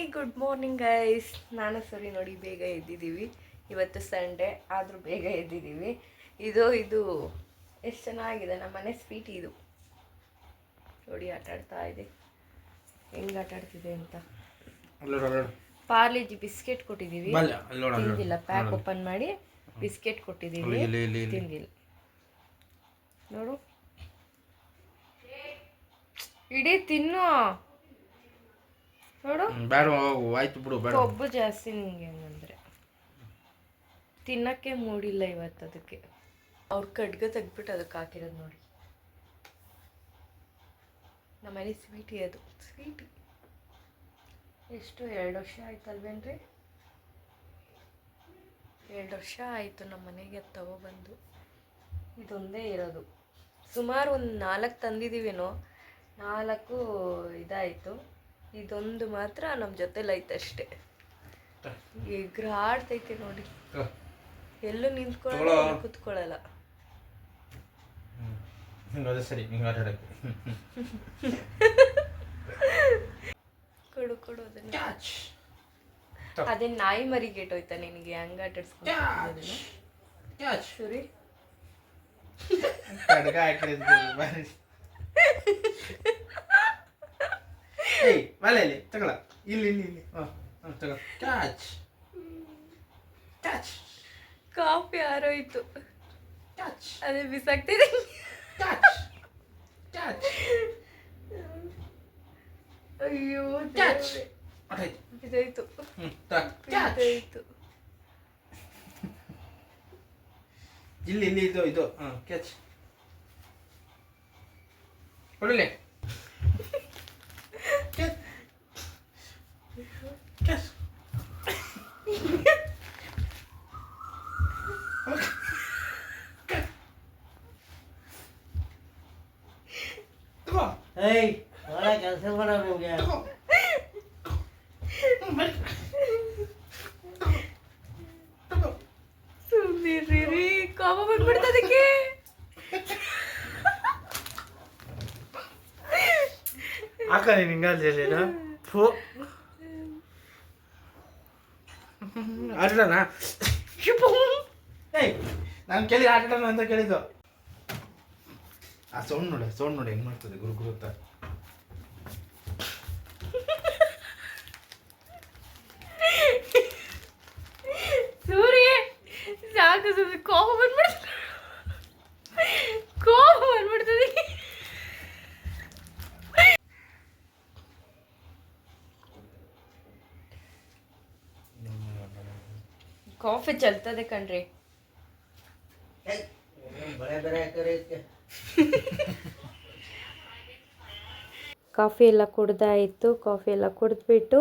Hi good morning guys ನಾನು ಸರಿ ನೋಡಿ ಬೇಗ ಎದ್ದಿದ್ದೀವಿ. ಇವತ್ತು ಸಂಡೇ ಆದರೂ ಬೇಗ ಎದ್ದಿದ್ದೀವಿ. ಇದು ಇದು ಎಷ್ಟು ಚೆನ್ನಾಗಿದೆ. ನಮ್ಮ ಮನೆ ಸ್ವೀಟ್ ಇದು. ನೋಡಿ ಆಟ ಆಡ್ತಾ ಇದೆ. ಹೆಂಗೆ ಆಟ ಆಡ್ತಿದೆ ಅಂತ. ಪಾರ್ಲೇಜಿ ಬಿಸ್ಕೆಟ್ ಕೊಟ್ಟಿದ್ದೀವಿ. ತಿಂದಿಲ್ಲ ಪ್ಯಾಕ್ ಓಪನ್ ಮಾಡಿ ಬಿಸ್ಕೆಟ್ ಕೊಟ್ಟಿದ್ದೀವಿ. ತಿಂದಿಲ್ಲ. ನೋಡು. ಇಡೀ ತಿನ್ನು. ನೋಡು. ಬೇಡ ಹೋಗು ಆಯ್ತು ಬಿಡು ಬೇಡ ಕೊಬ್ಬು ಜಾಸ್ತಿ ನಿಂಗೆ ಹಂಗಂದ್ರೆ. ತಿನ್ನಕ್ಕೆ ಮೂಡಿಲ್ಲ ಇವತ್ತು ಅದಕ್ಕೆ. ಅವ್ರ ಕಡ್ಗೆ ತೆಗ್ದ್ಬಿಟ್ಟು ಅದಕ್ಕೆ ಹಾಕಿರೋದು ನೋಡಿ. ನಮ್ಮನೆ ಸ್ವೀಟಿ ಅದು. ಸ್ವೀಟಿ. ಎಷ್ಟು ಎರಡು ವರ್ಷ ಆಯ್ತಲ್ವೇನ್ರಿ? ಎರಡು ವರ್ಷ ಆಯಿತು ನಮ್ಮ ಮನೆಗೆ ತಗೋಬಂದು ತಗೊಬಂದು ಇದೊಂದೇ ಇರೋದು. ಸುಮಾರು ಒಂದು ನಾಲ್ಕು ತಂದಿದ್ದೀವೇನೋ? ನಾಲ್ಕು ಇದಾಯಿತು. ಇದೊಂದು ಮಾತ್ರ ನಮ್ಮ ಜೊತೆಲಿ ಐತೆ ಅಷ್ಟೇ. ಎಗ್ರಾಡ್ತೈತೆ ನೋಡಿ. ಎಲ್ಲೂ ನಿಂತ್ಕೊಳ್ಳಲ್ಲ ಕೂತ್ಕೊಳ್ಳಲ್ಲ. ಸರಿ ಕೊಡು ಕೊಡು ಅದನ್ನ. ಅದೇ ನಾಯಿ ಮರಿ ಹೋಯ್ತಾ ನಿನಗೆ ಹಂಗ ಆಟಾಡ್ಸ್ಕೊಂಡು ಸರಿ. ಕಡ್ಗ ಏಯ್ ಬಲೆ ಇಲ್ಲಿ ತಗೊಳ ಇಲ್ಲಿ ಇಲ್ಲಿ ಇಲ್ಲಿ. ಹಾಂ ತಗೋ ಕ್ಯಾಚ್ ಕ್ಯಾಚ್ ಕಾಫಿ ಆರೋಯ್ತು ಕ್ಯಾಚ್ ಅದೇ ಬಿಸಾಕ್ತಿದೆ ಕ್ಯಾಚ್ ಕ್ಯಾಚ್ ಅಯ್ಯೋ. ಆಟಾಯ್ತು ಬಿದ್ದೋಯ್ತು ಬಿದ್ದೋಯ್ತು ಇಲ್ಲಿ ಇಲ್ಲಿ ಇದು ಇದು. ಹಾಂ ಕ್ಯಾಚ್ ಕೊಡಲಿ ಕ್ಯಾಚ್ ಕ್ಯಾಚ್ ತಗೋ ಏಯ್ ಒಳ್ಳೆ ಕೆಲಸ ಮಾಡೋ ನಿಮ್ಗೆ ತಗೋ ಹ್ಮ್, ಬನ್ನಿ. ತಗೋ ಸುಮ್ಮನಿರಿ ಕಾಮ ಬಂದ್ಬಿಡ್ತು ಅದಕ್ಕೆ ಹಾಕ ನೀನು ಹಿಂಗಲ್ದೇನ ಫೋ ಆಟಾಡೋಣ ಏಯ್ ನಾನು ಕೇಳಿ ಆಟಾಡೋಣ ಅಂತ ಕೇಳಿದ್ದು. ಆ ಸೌಂಡ್ ನೋಡಿ ಸೌಂಡ್ ನೋಡಿ ಹೆಂಗ್ ಮಾಡ್ತದೆ ಗುರು ಗುರು ಕಾಫಿ ಚಲ್ತದೆ ಕಣ್ರಿ. ಕಾಫಿ ಎಲ್ಲ ಕುಡ್ದಾಯಿತು, ಕಾಫಿ ಎಲ್ಲ ಕುಡಿದ್ಬಿಟ್ಟು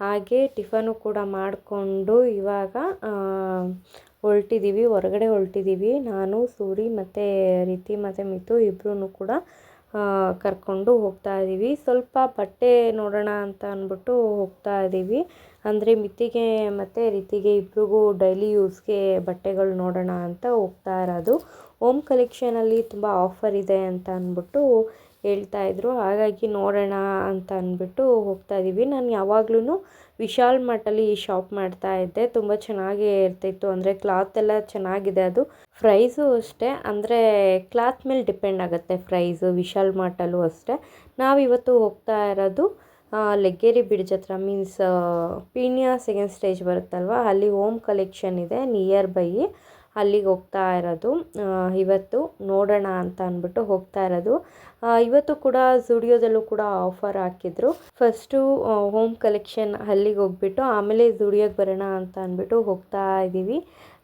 ಹಾಗೆ ಟಿಫನು ಕೂಡ ಮಾಡಿಕೊಂಡು ಇವಾಗ ಹೊರಟಿದ್ದೀವಿ ಹೊರಗಡೆ ಹೊರಟಿದ್ದೀವಿ ನಾನು, ಸೂರಿ ಮತ್ತು, ರೀತಿ ಮತ್ತು ಮಿತು ಇಬ್ಬರೂ ಕೂಡ ಕರ್ಕೊಂಡು ಹೋಗ್ತಾ ಇದ್ದೀವಿ ಸ್ವಲ್ಪ ಬಟ್ಟೆ ನೋಡೋಣ ಅಂತ ಅಂದ್ಬಿಟ್ಟು ಹೋಗ್ತಾ ಇದ್ದೀವಿ ಅಂದರೆ ಮಿತಿಗೆ ಮತ್ತು ರೀತಿಗೆ ಇಬ್ರಿಗೂ ಡೈಲಿ ಯೂಸ್ಗೆ ಬಟ್ಟೆಗಳು ನೋಡೋಣ ಅಂತ ಹೋಗ್ತಾ ಇರೋದು. ಓಮ್ ಕಲೆಕ್ಷನಲ್ಲಿ ತುಂಬ ಆಫರ್ ಇದೆ ಅಂತ ಅಂದ್ಬಿಟ್ಟು ಹೇಳ್ತಾ ಇದ್ರು. ಹಾಗಾಗಿ ನೋಡೋಣ ಅಂತ ಅಂದ್ಬಿಟ್ಟು ಹೋಗ್ತಾ ಇದ್ದೀವಿ ನಾನು ಯಾವಾಗ್ಲೂ ವಿಶಾಲ್ ಮಠಲ್ಲಿ ಶಾಪ್ ಮಾಡ್ತಾ ಇದ್ದೆ. ತುಂಬ ಚೆನ್ನಾಗಿ ಇರ್ತಿತ್ತು. ಅಂದರೆ ಕ್ಲಾತ್ ಎಲ್ಲ ಚೆನ್ನಾಗಿದೆ ಅದು. ಪ್ರೈಸು ಅಷ್ಟೇ. ಅಂದರೆ ಕ್ಲಾತ್ ಮೇಲೆ ಡಿಪೆಂಡ್ ಆಗುತ್ತೆ ಪ್ರೈಸು ವಿಶಾಲ್ ಮಾರ್ಟಲ್ಲೂ ಅಷ್ಟೇ. ನಾವಿವತ್ತು ಹೋಗ್ತಾ ಇರೋದು ಲೆಗ್ಗೇರಿ ಬ್ರಿಡ್ಜ್ ಹತ್ರ. ಮೀನ್ಸ್ ಪೀಣ್ಯ ಸೆಕೆಂಡ್ ಸ್ಟೇಜ್ ಬರುತ್ತಲ್ವ? ಅಲ್ಲಿ ಓಮ್ ಕಲೆಕ್ಷನ್ ಇದೆ ನಿಯರ್ ಬೈ ಅಲ್ಲಿಗೆ ಹೋಗ್ತಾ ಇರೋದು. ಇವತ್ತು ನೋಡೋಣ ಅಂತ ಅಂದ್ಬಿಟ್ಟು ಹೋಗ್ತಾ ಇರೋದು. ಇವತ್ತು ಕೂಡ ಝುಡಿಯೋದಲ್ಲೂ ಕೂಡ ಆಫರ್ ಹಾಕಿದ್ರು. ಫಸ್ಟು ಹೋಮ್ ಕಲೆಕ್ಷನ್ ಅಲ್ಲಿಗೆ ಹೋಗ್ಬಿಟ್ಟು ಆಮೇಲೆ ಝುಡಿಯೋಗೆ ಬರೋಣ ಅಂತ ಅಂದ್ಬಿಟ್ಟು ಹೋಗ್ತಾ ಇದ್ದೀವಿ.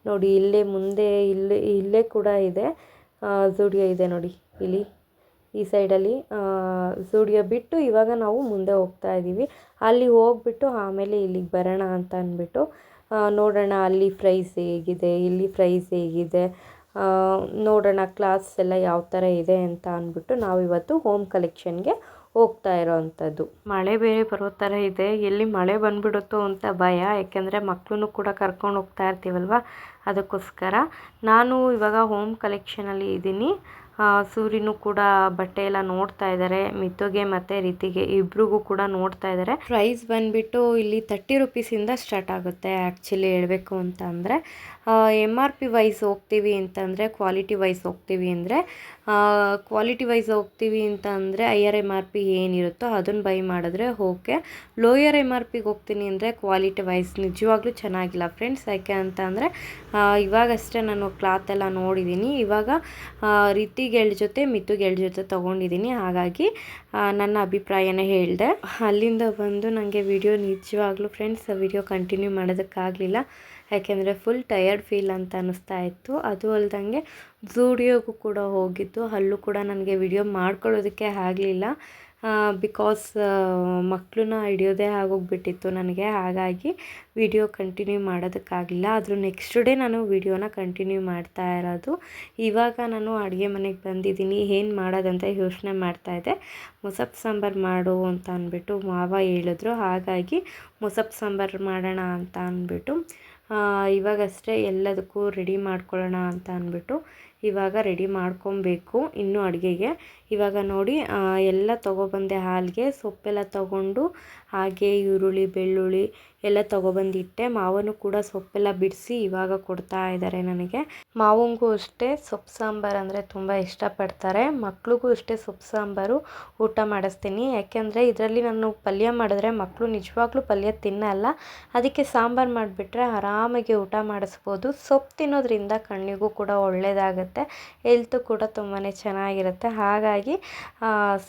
ನೋಡಿ, ಇಲ್ಲೇ ಮುಂದೆ, ಇಲ್ಲೇ ಇಲ್ಲೇ ಕೂಡ ಇದೆ. ಝುಡಿಯೋ ಇದೆ ನೋಡಿ, ಇಲ್ಲಿ, ಈ ಸೈಡಲ್ಲಿ. ಝುಡಿಯೋ ಬಿಟ್ಟು ಇವಾಗ ನಾವು ಮುಂದೆ ಹೋಗ್ತಾ ಇದ್ದೀವಿ. ಅಲ್ಲಿ ಹೋಗ್ಬಿಟ್ಟು ಆಮೇಲೆ ಇಲ್ಲಿಗೆ ಬರೋಣ ಅಂತ ಅಂದ್ಬಿಟ್ಟು. ನೋಡೋಣ ಅಲ್ಲಿ ಪ್ರೈಸ್ ಹೇಗಿದೆ, ಇಲ್ಲಿ ಪ್ರೈಸ್ ಹೇಗಿದೆ ನೋಡೋಣ ಕ್ಲಾಸ್ ಎಲ್ಲ ಯಾವ ಥರ ಇದೆ ಅಂತ ಅಂದ್ಬಿಟ್ಟು ನಾವಿವತ್ತು ಹೋಮ್ ಕಲೆಕ್ಷನ್ಗೆ ಹೋಗ್ತಾ ಇರೋವಂಥದ್ದು. ಮಳೆ ಬೇರೆ ಬರೋ ಥರ ಇದೆ, ಎಲ್ಲಿ ಮಳೆ ಬಂದ್ಬಿಡುತ್ತೋ ಅಂತ ಭಯ, ಯಾಕೆಂದರೆ ಮಕ್ಕಳನ್ನು ಕೂಡ ಕರ್ಕೊಂಡು ಹೋಗ್ತಾ ಇರ್ತೀವಲ್ವ? ಅದಕ್ಕೋಸ್ಕರ ನಾನು ಇವಾಗ ಹೋಮ್ ಕಲೆಕ್ಷನಲ್ಲಿ ಇದ್ದೀನಿ. ಸೂರಿನೂ ಕೂಡ ಬಟ್ಟೆ ಎಲ್ಲ ನೋಡ್ತಾ ಇದ್ದಾರೆ ಮಿತುಗೆ ಮತ್ತೆ ರೀತಿಗೆ ಇಬ್ರಿಗೂ ಕೂಡ ನೋಡ್ತಾ ಇದ್ದಾರೆ ಪ್ರೈಸ್ ಬಂದ್ಬಿಟ್ಟು ಇಲ್ಲಿ ತರ್ಟಿ ರುಪೀಸಿಂದ ಸ್ಟಾರ್ಟ್ ಆಗುತ್ತೆ ಆ್ಯಕ್ಚುಲಿ ಹೇಳಬೇಕು ಅಂತ ಅಂದರೆ. ಎಂ ಆರ್ ಪಿ ವೈಸ್ ಹೋಗ್ತೀವಿ ಅಂತಂದರೆ ಕ್ವಾಲಿಟಿ ವೈಸ್ ಹೋಗ್ತೀವಿ ಅಂದರೆ ಕ್ವಾಲಿಟಿ ವೈಸ್ ಹೋಗ್ತೀವಿ ಅಂತ ಅಂದರೆ ಹೈಯರ್ ಎಂ ಆರ್ ಪಿ ಏನಿರುತ್ತೋ ಅದನ್ನು ಬೈ ಮಾಡಿದ್ರೆ ಓಕೆ ಲೋಯರ್ ಎಂ ಆರ್ ಪಿಗೆ ಹೋಗ್ತೀನಿ ಅಂದರೆ ಕ್ವಾಲಿಟಿ ವೈಸ್ ನಿಜವಾಗ್ಲೂ ಚೆನ್ನಾಗಿಲ್ಲ ಫ್ರೆಂಡ್ಸ್ ಯಾಕೆ ಅಂತ ಅಂದರೆ ಇವಾಗಷ್ಟೇ ನಾನು ಕ್ಲಾತ್ ಎಲ್ಲ ನೋಡಿದ್ದೀನಿ ಇವಾಗ ರೀತಿಗೆಳ್ ಜೊತೆ ಮಿತ್ತುಗೆಳ್ ಜೊತೆ ತೊಗೊಂಡಿದ್ದೀನಿ ಹಾಗಾಗಿ ನನ್ನ ಅಭಿಪ್ರಾಯನೇ ಹೇಳಿದೆ. ಅಲ್ಲಿಂದ ಬಂದು ನನಗೆ ವಿಡಿಯೋ ನಿಜವಾಗ್ಲೂ ಫ್ರೆಂಡ್ಸ್ ವಿಡಿಯೋ ಕಂಟಿನ್ಯೂ ಮಾಡೋದಕ್ಕಾಗಲಿಲ್ಲ. ಯಾಕೆಂದರೆ ಫುಲ್ ಟಯರ್ಡ್ ಫೀಲ್ ಅಂತ ಅನ್ನಿಸ್ತಾ ಇತ್ತು. ಅದು ಅಲ್ದಂಗೆ ಝೂಡಿಯೋಗೂ ಕೂಡ ಹೋಗಿದ್ದು ಅಲ್ಲೂ ಕೂಡ ನನಗೆ ವಿಡಿಯೋ ಮಾಡ್ಕೊಳ್ಳೋದಕ್ಕೆ ಆಗಲಿಲ್ಲ. ಬಿಕಾಸ್ ಮಕ್ಕಳನ್ನ ಹಿಡಿಯೋದೇ ಆಗೋಗ್ಬಿಟ್ಟಿತ್ತು ನನಗೆ. ಹಾಗಾಗಿ ವಿಡಿಯೋ ಕಂಟಿನ್ಯೂ ಮಾಡೋದಕ್ಕಾಗಲಿಲ್ಲ. ಆದರೂ ನೆಕ್ಸ್ಟ್ ಡೇ ನಾನು ವಿಡಿಯೋನ ಕಂಟಿನ್ಯೂ ಮಾಡ್ತಾ ಇರೋದು. ಇವಾಗ ನಾನು ಅಡುಗೆ ಮನೆಗೆ ಬಂದಿದ್ದೀನಿ. ಏನು ಮಾಡೋದಂತ ಯೋಚನೆ ಮಾಡ್ತಾಯಿದ್ದೆ ಮೊಸಪ್ ಸಾಂಬಾರು ಮಾಡು ಅಂತ ಅಂದ್ಬಿಟ್ಟು ಮಾವ ಹೇಳಿದ್ರು. ಹಾಗಾಗಿ ಮೊಸಪ್ ಸಾಂಬಾರು ಮಾಡೋಣ ಅಂತ ಅಂದ್ಬಿಟ್ಟು ಇವಾಗಷ್ಟೇ ಎಲ್ಲದಕ್ಕೂ ರೆಡಿ ಮಾಡ್ಕೊಳ್ಳೋಣ ಅಂತ ಅಂದ್ಬಿಟ್ಟು ಇವಾಗ ರೆಡಿ ಮಾಡ್ಕೊಬೇಕು ಇನ್ನೂ ಅಡುಗೆಗೆ. ಇವಾಗ ನೋಡಿ ಎಲ್ಲ ತೊಗೊಬಂದೆ ಹಾಲಿಗೆ ಸೊಪ್ಪೆಲ್ಲ ತೊಗೊಂಡು ಹಾಗೆ ಈರುಳ್ಳಿ, ಬೆಳ್ಳುಳ್ಳಿ ಎಲ್ಲ ತೊಗೊಬಂದಿಟ್ಟೆ. ಮಾವನು ಕೂಡ ಸೊಪ್ಪೆಲ್ಲ ಬಿಡಿಸಿ ಇವಾಗ ಕೊಡ್ತಾ ಇದ್ದಾರೆ ನನಗೆ. ಮಾವಂಗೂ ಅಷ್ಟೇ ಸೊಪ್ಪು ಸಾಂಬಾರು ಅಂದರೆ ತುಂಬ ಇಷ್ಟಪಡ್ತಾರೆ. ಮಕ್ಳಿಗೂ ಅಷ್ಟೇ ಸೊಪ್ಪು ಸಾಂಬಾರು ಊಟ ಮಾಡಿಸ್ತೀನಿ. ಯಾಕೆಂದರೆ ಇದರಲ್ಲಿ ನಾನು ಪಲ್ಯ ಮಾಡಿದ್ರೆ ಮಕ್ಕಳು ನಿಜವಾಗ್ಲೂ ಪಲ್ಯ ತಿನ್ನಲ್ಲ. ಅದಕ್ಕೆ ಸಾಂಬಾರು ಮಾಡಿಬಿಟ್ರೆ ಆರಾಮಾಗಿ ಊಟ ಮಾಡಿಸ್ಬೋದು. ಸೊಪ್ಪು ತಿನ್ನೋದ್ರಿಂದ ಕಣ್ಣಿಗೂ ಕೂಡ ಒಳ್ಳೆಯದಾಗುತ್ತೆ ಹೆಲ್ತು ಕೂಡ ತುಂಬಾ ಚೆನ್ನಾಗಿರುತ್ತೆ. ಹಾಗಾಗಿ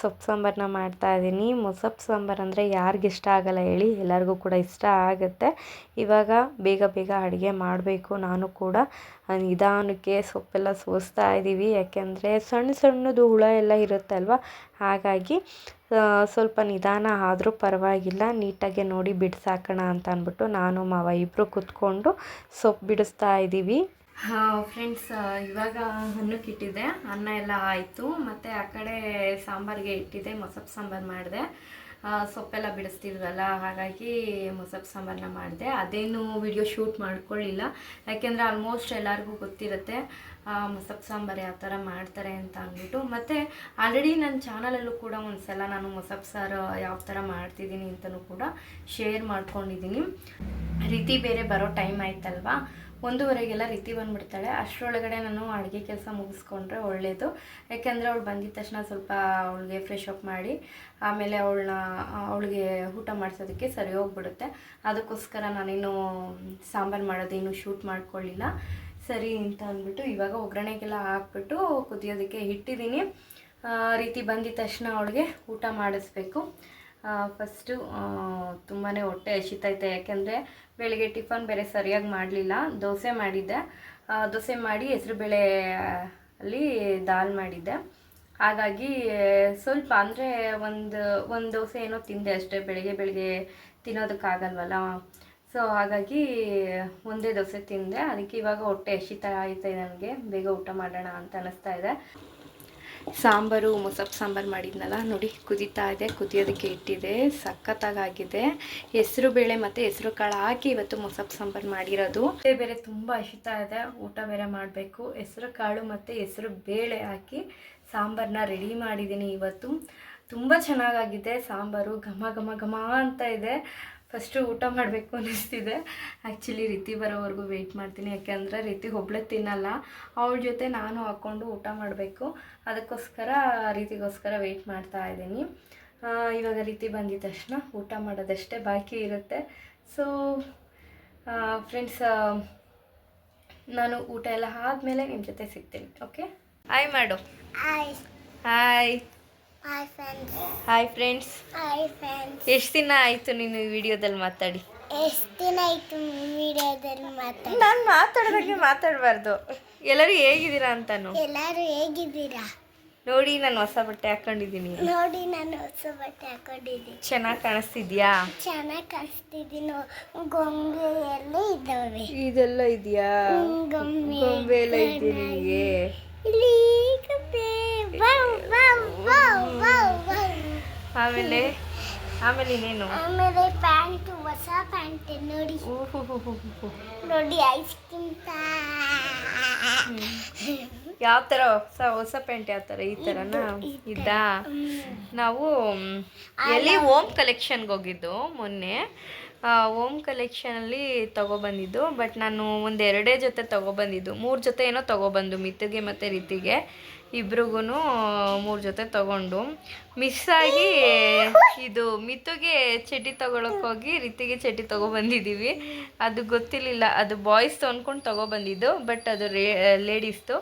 ಸೊಪ್ಪು ಸಾಂಬಾರನ್ನ ಮಾಡ್ತಾಯಿದ್ದೀನಿ ಮೊಸಪ್ಪು ಸಾಂಬಾರು ಅಂದರೆ ಯಾರಿಗಿಷ್ಟ? ಆಗಲ್ಲ ಹೇಳಿ, ಎಲ್ಲರಿಗೂ ಕೂಡ ಇಷ್ಟ ಆಗುತ್ತೆ. ಇವಾಗ ಬೇಗ ಬೇಗ ಅಡುಗೆ ಮಾಡಬೇಕು ನಾನು ಕೂಡ. ನಿಧಾನಕ್ಕೆ ಸೊಪ್ಪೆಲ್ಲ ಸೋಸ್ತಾ ಇದ್ದೀವಿ. ಯಾಕೆಂದರೆ ಸಣ್ಣ ಸಣ್ಣದು ಹುಳ ಎಲ್ಲ ಇರುತ್ತಲ್ವ? ಹಾಗಾಗಿ ಸ್ವಲ್ಪ ನಿಧಾನ ಆದರೂ ಪರವಾಗಿಲ್ಲ. ನೀಟಾಗಿ ನೋಡಿ ಬಿಡಿಸಾಕೋಣ ಅಂತ ಅಂದ್ಬಿಟ್ಟು ನಾನು, ಮಾವ ಇಬ್ಬರು ಕೂತ್ಕೊಂಡು ಸೊಪ್ಪು ಬಿಡಿಸ್ತಾ ಇದ್ದೀವಿ. ಫ್ರೆಂಡ್ಸ್ ಇವಾಗ ಅನ್ನಕ್ಕೆ ಇಟ್ಟಿದ್ದೆ. ಅನ್ನ ಎಲ್ಲ ಆಯಿತು. ಮತ್ತು ಆ ಕಡೆ ಸಾಂಬಾರಿಗೆ ಇಟ್ಟಿದ್ದೆ. ಮೊಸಪ್ಪು ಸಾಂಬಾರು ಮಾಡಿದೆ. ಸೊಪ್ಪೆಲ್ಲ ಬಿಡಿಸ್ತಿದ್ವಲ್ಲ, ಹಾಗಾಗಿ ಮೊಸಪ್ಪು ಸಾಂಬಾರನ್ನ ಮಾಡಿದೆ. ಅದೇನು ವಿಡಿಯೋ ಶೂಟ್ ಮಾಡ್ಕೊಳ್ಳಿಲ್ಲ ಯಾಕೆಂದರೆ ಆಲ್ಮೋಸ್ಟ್ ಎಲ್ಲರಿಗೂ ಗೊತ್ತಿರುತ್ತೆ ಮೊಸಪ್ಪು ಸಾಂಬಾರು ಯಾವ ಥರ ಮಾಡ್ತಾರೆ ಅಂತ ಅಂದ್ಬಿಟ್ಟು. ಮತ್ತು ಆಲ್ರೆಡಿ ನನ್ನ ಚಾನಲಲ್ಲೂ ಕೂಡ ಒಂದು ಸಲ ನಾನು ಮೊಸಪ್ಪು ಸಾರು ಯಾವ ಥರ ಮಾಡ್ತಿದ್ದೀನಿ ಅಂತಲೂ ಕೂಡ ಶೇರ್ ಮಾಡ್ಕೊಂಡಿದ್ದೀನಿ. ರೀತಿ ಬೇರೆ ಬರೋ ಟೈಮ್ ಆಯ್ತಲ್ವಾ? ಒಂದೂವರೆಗೆಲ್ಲ ರೀತಿ ಬಂದುಬಿಡ್ತಾಳೆ. ಅಷ್ಟರೊಳಗಡೆ ನಾನು ಅಡುಗೆ ಕೆಲಸ ಮುಗಿಸ್ಕೊಂಡ್ರೆ ಒಳ್ಳೆಯದು ಯಾಕೆಂದರೆ ಅವಳು ಬಂದಿದ್ದ ತಕ್ಷಣ ಸ್ವಲ್ಪ ಅವಳಿಗೆ ಫ್ರೆಶ್ ಅಪ್ ಮಾಡಿ, ಆಮೇಲೆ ಅವಳನ್ನ, ಅವಳಿಗೆ ಊಟ ಮಾಡಿಸೋದಕ್ಕೆ ಸರಿ ಹೋಗ್ಬಿಡುತ್ತೆ. ಅದಕ್ಕೋಸ್ಕರ ನಾನೇನು ಸಾಂಬಾರು ಮಾಡೋದೇನು ಶೂಟ್ ಮಾಡ್ಕೊಳ್ಳಿಲ್ಲ. ಸರಿ ಅಂತ ಅಂದ್ಬಿಟ್ಟು ಇವಾಗ ಒಗ್ಗರಣೆಗೆಲ್ಲ ಹಾಕ್ಬಿಟ್ಟು ಕುದಿಯೋದಕ್ಕೆ ಇಟ್ಟಿದ್ದೀನಿ. ರೀತಿ ಬಂದಿದ ತಕ್ಷಣ ಅವಳಿಗೆ ಊಟ ಮಾಡಿಸ್ಬೇಕು. ಫಸ್ಟು ತುಂಬಾ ಹೊಟ್ಟೆ ಹಸಿತೈತೆ. ಯಾಕೆಂದರೆ ಬೆಳಿಗ್ಗೆ ಟಿಫನ್ ಬೇರೆ ಸರಿಯಾಗಿ ಮಾಡಲಿಲ್ಲ. ದೋಸೆ ಮಾಡಿದ್ದೆ. ದೋಸೆ ಮಾಡಿ ಹೆಸರುಬೇಳೆ ಅಲ್ಲಿ ದಾಲ್ ಮಾಡಿದ್ದೆ. ಹಾಗಾಗಿ, ಸ್ವಲ್ಪ ಅಂದರೆ ಒಂದು ಒಂದು ದೋಸೆ ಏನೋ ತಿಂದೆ ಅಷ್ಟೇ. ಬೆಳಿಗ್ಗೆ ಬೆಳಿಗ್ಗೆ ತಿನ್ನೋದಕ್ಕಾಗಲ್ವಲ್ಲ. ಸೊ ಹಾಗಾಗಿ ಒಂದೇ ದೋಸೆ ತಿಂದೆ. ಅದಕ್ಕೆ ಇವಾಗ ಹೊಟ್ಟೆ ಹಸಿತಾ ಐತೆ ನನಗೆ. ಬೇಗ ಊಟ ಮಾಡೋಣ ಅಂತ ಅನ್ನಿಸ್ತಾ ಇದೆ. ಸಾಂಬಾರು ಮೊಸಪ್ಪು ಸಾಂಬಾರು ಮಾಡಿದ್ನಲ್ಲ, ನೋಡಿ, ಕುದೀತಾ ಇದೆ, ಕುದಿಯೋದಕ್ಕೆ ಇಟ್ಟಿದೆ ಸಖತ್ತಾಗಿದೆ ಹೆಸರು ಬೇಳೆ ಮತ್ತು ಹೆಸರು ಕಾಳು ಹಾಕಿ ಇವತ್ತು ಮೊಸಪ್ಪು ಸಾಂಬಾರು ಮಾಡಿರೋದು. ಬೇರೆ ತುಂಬ ಇಷ್ಟ ಇದೆ, ಊಟ ಬೇರೆ ಮಾಡಬೇಕು. ಹೆಸರು ಕಾಳು ಮತ್ತು ಹೆಸರು ಬೇಳೆ ಹಾಕಿ ಸಾಂಬಾರನ್ನ ರೆಡಿ ಮಾಡಿದ್ದೀನಿ ಇವತ್ತು. ತುಂಬ ಚೆನ್ನಾಗಾಗಿದೆ ಸಾಂಬಾರು, ಘಮ ಘಮ ಘಮ ಅಂತ ಇದೆ. ಫಸ್ಟು ಊಟ ಮಾಡಬೇಕು ಅನ್ನಿಸ್ತಿದೆ. ಆ್ಯಕ್ಚುಲಿ ರೀತಿ ಬರೋವರೆಗೂ ವೆಯ್ಟ್ ಮಾಡ್ತೀನಿ. ಯಾಕೆಂದರೆ ರೀತಿ ಒಬ್ಳೆ ತಿನ್ನಲ್ಲ. ಅವಳ ಜೊತೆ ನಾನು ಹಾಕ್ಕೊಂಡು ಊಟ ಮಾಡಬೇಕು. ಅದಕ್ಕೋಸ್ಕರ ರೀತಿಗೋಸ್ಕರ ವೆಯ್ಟ್ ಮಾಡ್ತಾ ಇದ್ದೀನಿ. ಇವಾಗ ರೀತಿ ಬಂದಿದ್ದ ತಕ್ಷಣ ಊಟ ಮಾಡೋದಷ್ಟೇ ಬಾಕಿ ಇರುತ್ತೆ. ಸೊ ಫ್ರೆಂಡ್ಸ್ ನಾನು ಊಟ ಎಲ್ಲ ಆದಮೇಲೆ ನಿಮ್ಮ ಜೊತೆ ಸಿಗ್ತೀನಿ. ಓಕೆ ಹಾಯ್ ಮಾಡು. Hi hi hi friends hi friends hi friends ಎಷ್ಟು ದಿನ ಆಯಿತು ನೀನು ಈ ವಿಡಿಯೋದಲ್ಲಿ ಮಾತಾಡಿ? ಎಷ್ಟು ದಿನ ಆಯ್ತು ವಿಡಿಯೋದಲ್ಲಿ ಮಾತಾಡಿ? ನಾನು ಮಾತಾಡೋದಾಗೆ ಮಾತಾಡಬಾರ್ದು. ಎಲ್ಲರೂ ಹೇಗಿದ್ದೀರಾ ಅಂತಾನು? ಎಲ್ಲರೂ ಹೇಗಿದ್ದೀರಾ? ನೋಡಿ ನಾನು ಹೊಸ ಬಟ್ಟೆ ಹಾಕೊಂಡಿದ್ದೀನಿ. ನೋಡಿ ನಾನು ಹೊಸ ಬಟ್ಟೆ ಹಾಕೊಂಡಿದ್ದೀನಿ. ಚೆನ್ನಾಗಿ ಕಾಣಿಸ್ತಿದ್ಯಾ? ಚೆನ್ನಾಗಿ ಕಾಣಿಸ್ತಿದ್ದೀನಿ. ಗೊಂಬೆ ಎಲ್ಲ ಇದ್ದಾವೆ. ಇದೆಲ್ಲ ಇದೆಯಾ? ಗೊಂಬೆ. ಗೊಂಬೆ ಎಲ್ಲ ಇದೆ ನಿನಗೆ? ಆಮೇಲೆ ಆಮೇಲೆ ಇನ್ನೇನು? ಆಮೇಲೆ ಪ್ಯಾಂಟ್ ಹೊಸ ಪ್ಯಾಂಟ್ ನೋಡಿ. ನೋಡಿ ಐಸ್ ಕ್ರೀಮ್ ಯಾವ ಥರ ಹೊಸ ಹೊಸ ಪ್ಯಾಂಟ್ ಯಾವ ಥರ ಈ ಥರನಾ ಇದ್ದಾ? ನಾವು ಎಲ್ಲಿ ಓಮ್ ಕಲೆಕ್ಷನ್ಗೆ ಹೋಗಿದ್ದು ಮೊನ್ನೆ. ಓಮ್ ಕಲೆಕ್ಷನಲ್ಲಿ ತೊಗೊಬಂದಿದ್ದು, ಬಟ್ ನಾನು ಒಂದು ಎರಡೇ ಜೊತೆ ತೊಗೊಬಂದಿದ್ದು. ಮೂರು ಜೊತೆ ಏನೋ ತೊಗೊಬಂದು ಮಿತ್ತಿಗೆ ಮತ್ತು ರೀತಿಗೆ. ಇಬ್ರಿಗೂ ಮೂರು ಜೊತೆ ತೊಗೊಂಡು. ಮಿಸ್ ಆಗಿ ಇದು ಚಟ್ಟಿ ತೊಗೊಳಕ್ಕೆ ಹೋಗಿ, ರೀತಿಗೆ ಚಟ್ಟಿ ತೊಗೊಬಂದಿದ್ದೀವಿ ಅದು ಗೊತ್ತಿರಲಿಲ್ಲ. ಅದು ಬಾಯ್ಸ್ ಅಂದ್ಕೊಂಡು ತೊಗೊಬಂದಿದ್ದು, ಬಟ್ ಅದು ರೇ ಲೇಡೀಸ್ದು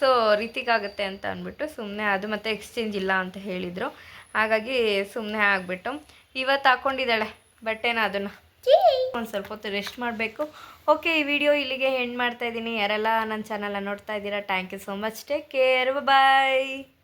ಸೊ ರೀತಿಗಾಗುತ್ತೆ ಅಂತ ಅಂದ್ಬಿಟ್ಟು ಸುಮ್ಮನೆ ಅದು ಮತ್ತೆ ಎಕ್ಸ್ಚೇಂಜ್ ಇಲ್ಲ ಅಂತ ಹೇಳಿದರು. ಹಾಗಾಗಿ ಸುಮ್ಮನೆ ಆಗಿಬಿಟ್ಟು. ಇವತ್ತು ಹಾಕ್ಕೊಂಡಿದ್ದಾಳೆ ಬಟ್ಟೆನ ಅದನ್ನು ಒಂದು ಸ್ವಲ್ಪ ಹೊತ್ತು ರೆಸ್ಟ್ ಮಾಡಬೇಕು. ಓಕೆ ಈ ವಿಡಿಯೋ ಇಲ್ಲಿಗೆ ಹೆಂಡ್ ಮಾಡ್ತಾ ಇದ್ದೀನಿ. ಯಾರೆಲ್ಲ ನನ್ನ ಚಾನಲ್ನ ನೋಡ್ತಾ ಇದ್ದೀರಾ thank you so much take care bye